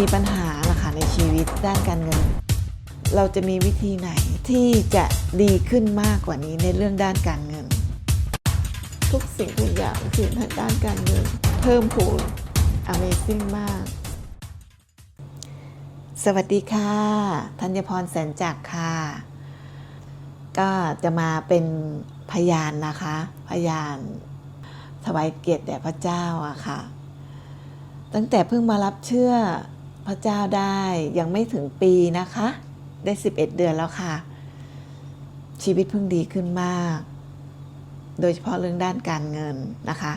มีปัญหาละค่ะในชีวิตด้านการเงิน เราจะมีวิธีไหนที่จะดีขึ้นมากกว่านี้ในเรื่องด้านการเงิน ทุกสิ่งทุกอย่างคือทางด้านการเงิน เพิ่มพูน Amazing มาก สวัสดีค่ะธัญพรแสนจักค่ะ ก็จะมาเป็นพยานนะคะ พยานถวายเกียรติแด่พระเจ้าอะค่ะ ตั้งแต่เพิ่งมารับเชื่อ พระเจ้าได้ยังไม่ถึงปีนะคะ ได้ 11 เดือนแล้วค่ะ ชีวิตเพิ่งดีขึ้นมาก โดยเฉพาะเรื่องด้านการเงินนะคะ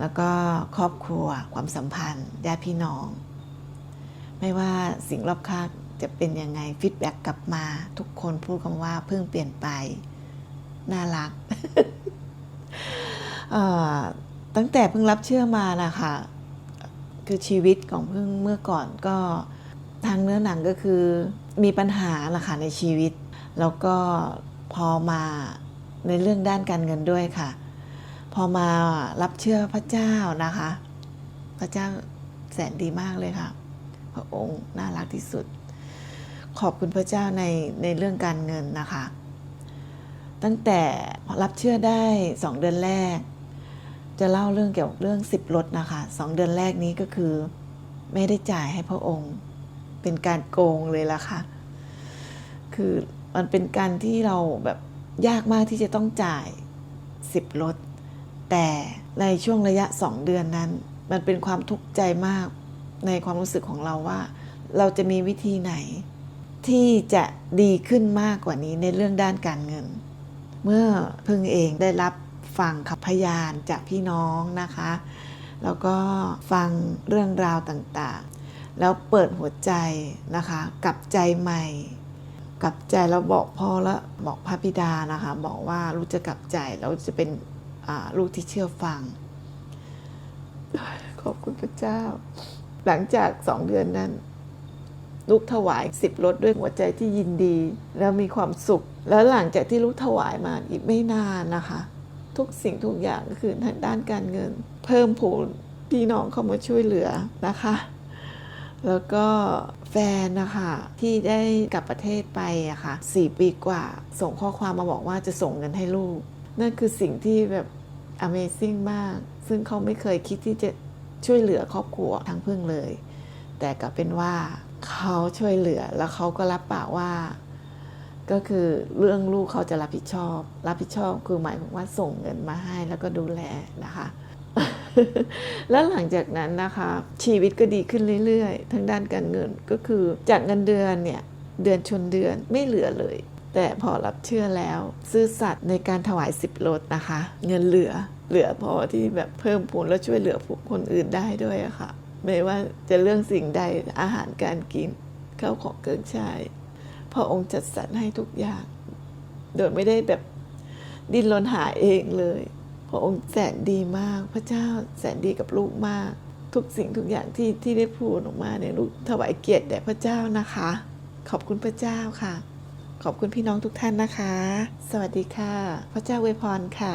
แล้วก็ครอบครัวความสัมพันธ์ญาติพี่น้อง ไม่ว่าสิ่งรอบข้างจะเป็นยังไงฟีดแบ็กกลับมา ทุกคนพูดคำว่าเพิ่งเปลี่ยนไป น่ารักตั้งแต่เพิ่งรับเชื่อมานะคะ คือชีวิตของเพิ่งเมื่อก่อนก็ทางเนื้อหนังก็คือมีปัญหาละค่ะในชีวิต แล้วก็พอมาในเรื่องด้านการเงินด้วยค่ะ พอมารับเชื่อพระเจ้านะคะ พระเจ้าแสนดีมากเลยค่ะ พระองค์น่ารักที่สุด ขอบคุณพระเจ้าในในเรื่องการเงินนะคะ ตั้งแต่รับเชื่อได้สองเดือนแรก จะเล่าเรื่องเกี่ยวกับเรื่องสิบรถนะคะสองเดือนแรกนี้ก็คือ ไม่ได้จ่ายให้พระองค์ เป็นการโกงเลยล่ะค่ะ คือมันเป็นการที่เราแบบยากมากที่จะต้องจ่ายสิบรถแต่ในช่วงระยะสองเดือนนั้น มันเป็นความทุกข์ใจมากในความรู้สึกของเราว่า เราจะมีวิธีไหน ที่จะดีขึ้นมากกว่านี้ในเรื่องด้านการเงิน เมื่อพึ่งเองได้รับ ฟังคำพยานจากพี่น้องนะคะ แล้วก็ฟังเรื่องราวต่างๆ แล้วเปิดหัวใจนะคะกลับใจใหม่กลับใจแล้วบอกพ่อแล้วบอกพระบิดานะคะ บอกว่าลูกจะกลับใจแล้วจะเป็นลูกที่เชื่อฟัง ขอบคุณพระเจ้า หลังจากสองเดือนนั้น ลูกถวายสิบรถด้วยหัวใจที่ยินดี แล้วมีความสุข แล้วหลังจากที่ลูกถวายมาอีกไม่นานนะคะ ทุกสิ่งทุกอย่างก็คือทางด้านการเงิน เพิ่มพูนพี่น้องเข้ามาช่วยเหลือนะคะ แล้วก็แฟนนะคะที่ได้กลับประเทศไปอะค่ะสี่ปีกว่า ส่งข้อความมาบอกว่าจะส่งเงินให้ลูก นั่นคือสิ่งที่แบบ Amazing มาก ซึ่งเขาไม่เคยคิดที่จะช่วยเหลือครอบครัวทางพึ่งเลย แต่กลับเป็นว่าเขาช่วยเหลือแล้วเขาก็รับปากว่า ก็คือเรื่องลูกเขาจะรับผิดชอบ รับผิดชอบคือหมายถึงว่าส่งเงินมาให้แล้วก็ดูแลนะคะ แล้วหลังจากนั้นนะคะ ชีวิตก็ดีขึ้นเรื่อยๆ ทั้งด้านการเงินก็คือจากเงินเดือนเนี่ยเดือนชนเดือนไม่เหลือเลย แต่พอรับเชื่อแล้ว ซื่อสัตย์ในการถวายสิบรถนะคะ เงินเหลือเหลือพอที่แบบเพิ่มพูนและช่วยเหลือผู้คนอื่นได้ด้วยะค่ะ ไม่ว่าจะเรื่องสิ่งใดอาหารการกินข้าวของเครื่องใช้ พระองค์จัดสรรให้ทุกอย่าง โดยไม่ได้แบบดิ้นรนหาเองเลย พระองค์แสนดีมาก พระเจ้าแสนดีกับลูกมาก ทุกสิ่งทุกอย่างที่ที่ได้พูดออกมาเนี่ยลูกถวายเกียรติแด่พระเจ้านะคะ ขอบคุณพระเจ้าค่ะ ขอบคุณพี่น้องทุกท่านนะคะ สวัสดีค่ะ พระเจ้าอวพรค่ะ